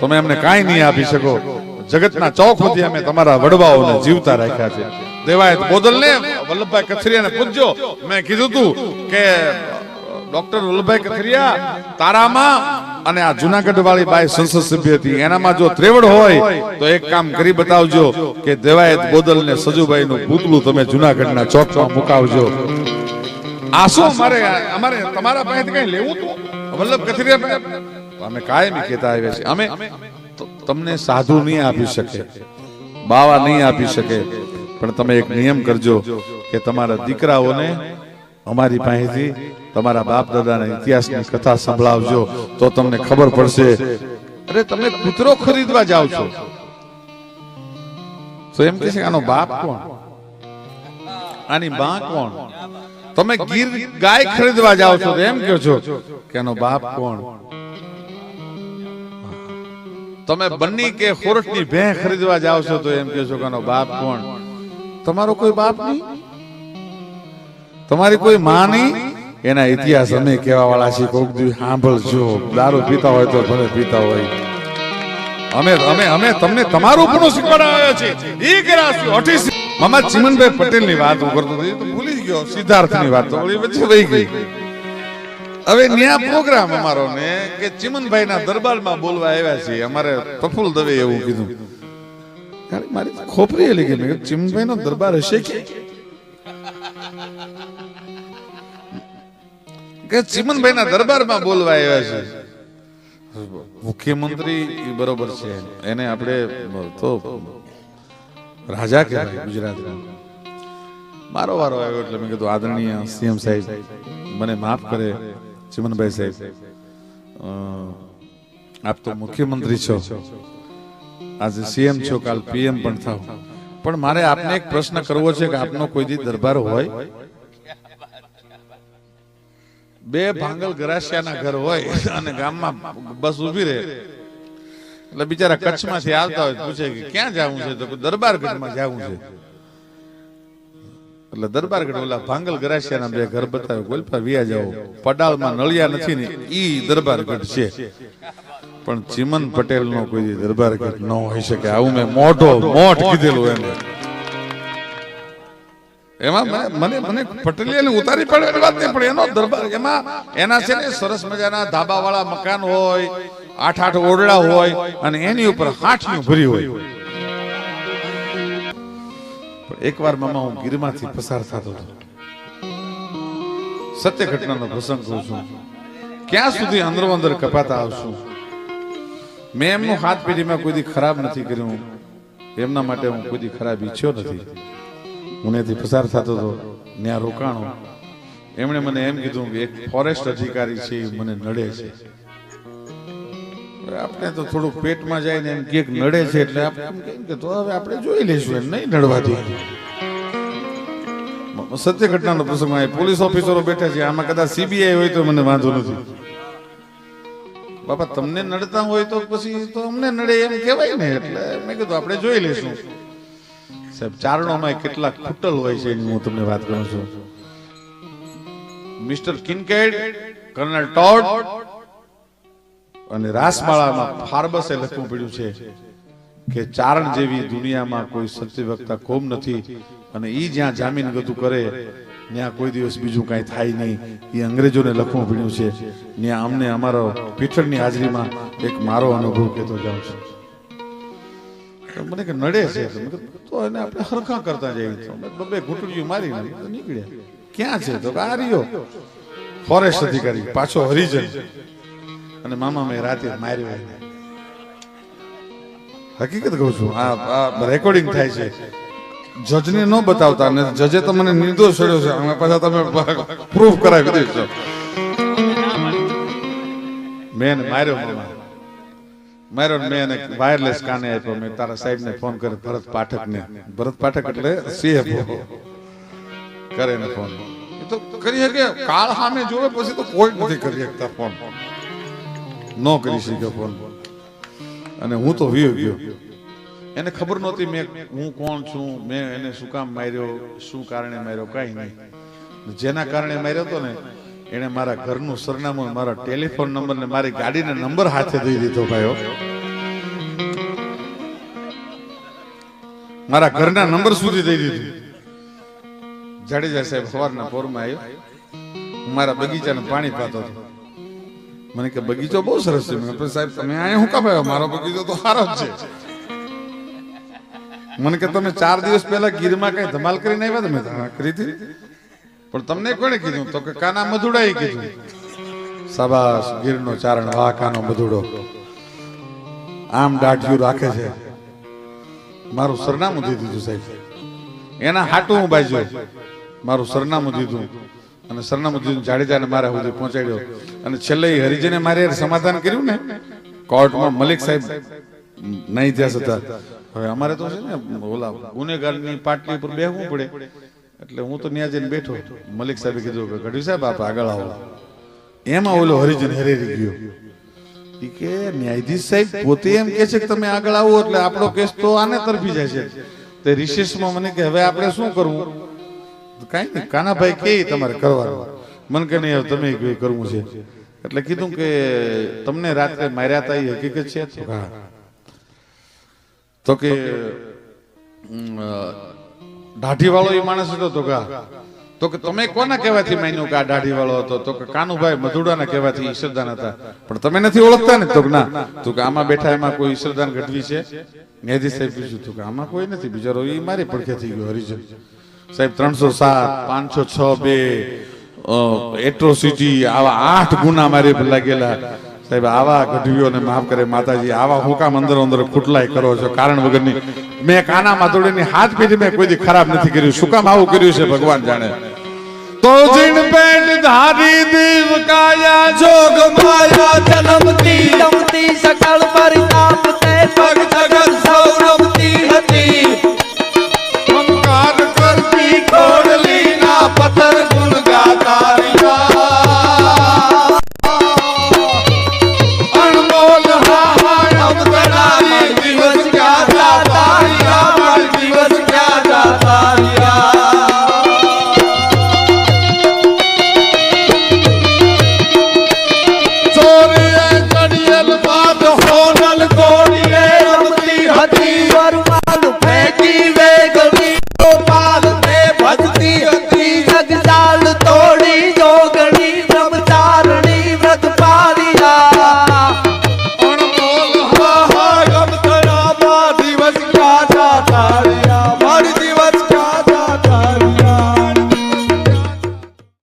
તમે અમને કાંઈ નહીં આપી શકો. જગતના ચોક સુધી અમે તમારા વડવાઓને જીવતા રાખ્યા છે. દેવાયત બોદલને વલ્લભભાઈ કથરિયાને પૂછજો મેં કીધું તું કે, ડોક્ટર વલ્લભભાઈ કથરિયા, તારામાં અને આ જુનાગઢ વાળી બાઈ સંસદ સભ્ય હતી. એનામાં જો ત્રેવડ હોય, તો એક કામ કરી બતાવજો કે દેવાયત બોદલ ને સજુભાઈ નું પૂતલું તમે જુનાગઢના ચોકમાં મુકાવજો. આ શું અમારે અમારે તમારા પાસેથી કઈ લેવું તું? વલ્લભ કથિરિયા અમે કાયમી કહેતા આવ્યા છીએ. અમે તમને સાધુ નહીં આપી શકે, બાવા નહીં આપી શકે, પણ તમે એક નિયમ કરજો કે તમારા દીકરાઓને અમારી પાસેથી તમારા બાપ દાદાના ઇતિહાસની કથા સંભળાવજો, તો તમને ખબર પડશે. અરે, તમે કૂતરો ખરીદવા જાઓ છો. તો એમ કહે છે આનો બાપ કોણ? આની બા કોણ? તમે ગીર ગાય ખરીદવા જાઓ છો એમ કહો છો કે આનો બાપ કોણ? તમે બન્ની કે ખોરઠની ભેં ખરીદવા જાવ છો તો એમ કહેશો કે બાપ કોણ? તમારો કોઈ બાપ નહીં? તમારી કોઈ માં નહીં એના ઇતિહાસ અમે કહેવા વાળા છીએ. કોક દી સાંભળજો. દારૂ પીતા હોય તો ભલે પીતા હોય. અમે અમે અમે તમને તમારું પણ શીખવાડાવ્યા છે ઈ કરાશું અઠીસ મામા ચિમનભાઈ પટેલની વાત હું કરતો તો ભૂલી ગયો. સિદ્ધાર્થની વાત તો વળી વચ્ચે વહી ગઈ. હવે ન્યા પ્રોગ્રામ અમારો ને કે ચિમનભાઈ ના દરબારમાં બોલવા આવ્યા છે અમારે પ્રફુલ દવે એવું કીધું. મારી ખોપરી એલી ગઈ. મેં ચિમનભાઈ નો દરબાર હશે કે? કે ચિમનભાઈ ના દરબારમાં બોલવા આવ્યા છે. મુખ્યમંત્રી એ બરોબર છે. એને આપણે તો રાજા કહેવાય ગુજરાતના. મારો વારો આવ્યો એટલે મેં કીધું આદરણીય સીએમ સાહેબ મને માફ કરે. ચિમનભાઈ સાહેબ આપ તો મુખ્યમંત્રી છો આજે સીએમ છો કાલ પીએમ પણ થાવ. પણ મારે આપને એક પ્રશ્ન કરવો છે કે આપનો કોઈ દી દરબાર હોય? બે ભાંગલ ગરાસિયાના ઘર હોય અને ગામમાં બસ ઊભી રહે. એટલે બિચારા કચ્છમાંથી આવતા હોય પૂછે કે ક્યાં જવું છે? તો દરબાર ગઢમાં જવું છે. એટલે દરબારગઢ ઓલા ભાંગલ ગરાસિયાના બે ઘર બતાવે, ગોલપા વિયા જાઓ. પડાલમાં નળિયા નથી ને, ઈ દરબારગઢ છે. પણ ચિમન પટેલ નો કોઈ દરબાર દરબારગઢ ન હોઈ શકે. આવું મેં મોઢો, મોઢ કીધેલું એને એમાં મને મને પટેલિયાને ઉતારી પડે એની પણ એનો દરબાર, એમાં, એના છે ને સરસ મજાના ધાબા વાળા મકાન હોય, આઠ આઠ ઓરડા હોય, અને એની ઉપર હાઠિયું ભરી હોય. એકવાર મામા હું ગીરમાંથી પસાર થતો હતો. સત્ય ઘટનાનો પ્રસંગ કહું છું. ક્યાં સુધી અંદરો અંદર કપાતા આવશું? મેં એમનું હાથ પેઢીમાં કોઈ ખરાબ નથી કર્યું. એમના માટે હું કોઈ દી ખરાબ ઈચ્છ્યો નથી. હું એથી પસાર થતો હતો. ત્યાં રોકાણો. એમણે મને એમ કીધું કે એક ફોરેસ્ટ અધિકારી છે મને નડે છે. આપણે તો થોડું પેટમાં જાય ને એમ કે નડે છે એટલે આપણે કે તો હવે આપણે જોઈ લઈશું એમ, નહીં નડવા દઈએ સત્ય ઘટનાનો પ્રસંગ પોલીસ ઓફિસરો બેઠા છે, આમાં કદાચ સીબીઆઈ હોય તો મને વાંધો નથી. બાપા, તમને નડતા હોય તો પછી તો અમને નડે એમ કહેવાય ને, એટલે મેં કીધું આપણે જોઈ લઈશું. સાહેબ, ચારણોમાં કેટલા ખૂટલ હોય છે એની હું તમને વાત કરું છું. મિસ્ટર કિનકેડ, કર્નલ ટોડ અને રાસમાળામાં ફાર્બસે લખવું પડ્યું છે કે ચારણ જેવી દુનિયામાં કોઈ સત્ય વક્તા કોમ નથી અને એ જ્યાં જામીન ગતું કરે, ત્યાં કોઈ દિવસ બીજું કાંઈ થાય નહીં. એ અંગ્રેજોને લખવું પડ્યું છે. ત્યાં અમને અમારો પીઠળની હાજરીમાં એક મારો અનુભવ કહેતો જાઉં છું. મને કે નડે છે. તો એને આપણે હરખા કરતા જઈએ. બબે ઘૂંટડીઓ મારીને નીકળ્યા. ક્યાં છે? તો આ રહ્યો. ફોરેસ્ટ અધિકારી, પાછો હરિજન અને મામા મેં રાતે માર્યો એને. હકીકત કહું છું, આ રેકોર્ડિંગ થાય છે. જજને ન બતાવતા ને જજે તો મને નિર્દોષ છોડ્યો છે. અમે પાછા તમે પ્રૂફ કરાવી દઈશો મેં માર્યો, મામા. માર્યો મેં એને વાયરલેસ કાને આપ્યો. મેં તારા સાહેબ ને ફોન કર્યો, ભરત પાઠક ને ભરત પાઠક એટલે સીએફઓ કરે ને ફોન તો કરી શકે. કાળ સામે જોવે, પછી તો કોઈ નથી કરી શકતા ફોન ન કરી શક્યો ફોન. અને હું તો વીયો ગયો. એને ખબર નહોતી મેં હું કોણ છું, મેં એને શું કામ માર્યો, શું કારણે માર્યો, કાંઈ નહીં. જેના કારણે માર્યો હતો ને, એણે મારા ઘરનું સરનામું, મારા ટેલિફોન નંબર ને મારી ગાડીનો નંબર હાથે દઈ દીધો ભાઈઓ. મારા ઘરના નંબર સુધી દઈ દીધો. જાડેજા સાહેબ સવારના પોરમાં આવ્યો. મારા બગીચાને પાણી પાતો હતો. મને કે બગીચો બહુ સરસ છે. મેં સાહેબ, તમે અહીંયા શું કામ મારો બગીચો તો સારો જ છે. મને કે તમે ચાર દિવસ પહેલા ગીરમાં કઈ ધમાલ કરીને આવ્યા તમે? ધમાલ કરી હતી. પણ તમને કોણે કીધું? તો કે કાના મધુડાએ કીધું. સાબાસ ગીરનો ચારણ, વાહ, કાનો મધુડો. આમ દાઢિયું રાખે છે. મારું સરનામું દીધું સાહેબ. એના હાટું હું બાજ્યો. મારું સરનામું દીધું. અને સરનામું દીધું જાડેજાને મારા સુધી પહોંચાડ્યો. અને છેલ્લે હરિજને મારે સમાધાન કર્યું ને, કોર્ટમાં મલિક સાહેબ નહીં ત્યાં હતા હવે અમારે તો છે ને, ઓલા ગુનેગારની પાટલી ઉપર બેહવું પડે. એટલે હું તો ત્યાં જઈને બેઠો. મલિક સાહેબે કીધું કે, ગઢવી સાહેબ, આપ આગળ આવો. એમાં ઓલો હરિજન હેરેરી ગયો. કે, ન્યાયાધીશ સાહેબ, પોતે એમ કે છે કે તમે આગળ આવો, એટલે આપણો કેસ તો આને તરફી જાય છે. તે રિશેષમાં મને કે, હવે આપણે શું કરવું? કાંઈ નહીં કાનાભાઈ કે તમારે કરવાનું? મને કે નહીં તમે કરવું છે? એટલે કીધું કે તમને રાત્રે માર્યા હતા એ હકીકત છે? તો કે હા. તો કે દાઢી વાળો એ માણસ હતો તો કા? તો કે તમે કોના કહેવાથી માન્યું કે આ દાઢી વાળો હતો? તો કે કાનુભાઈ મધુડાના કહેવાથી ઈશ્વરદાન હતા. પણ તમે નથી ઓળખતા ને તો ના? તો કે આમાં બેઠા એમાં કોઈ ઈશ્વરદાન ઘટવી છે? ન્યાયાધીશ સાહેબ પૂછ્યું તો કે આમાં કોઈ નથી. બિચારો એ મારી પડખે થઈ ગયો હરિજન. સાહેબ, ત્રણસો સાત, પાંચસો છ, બે એટ્રોસિટી, આવા આઠ ગુના મારી લાગેલા. સાહેબ, આવા ગઢવીઓને માફ કરે, માતાજી, આવા હુકામ અંદર અંદર ખુટલાય કરો છો, કારણ વગરની મેં કાના માતોડીની હાથ પેઢી મેં કોઈ ખરાબ નથી કર્યું. શું કામ આવું કર્યું છે, ભગવાન જાણે? તો જીણ પેટ ધારી દીવ કાયા, જોગ માયા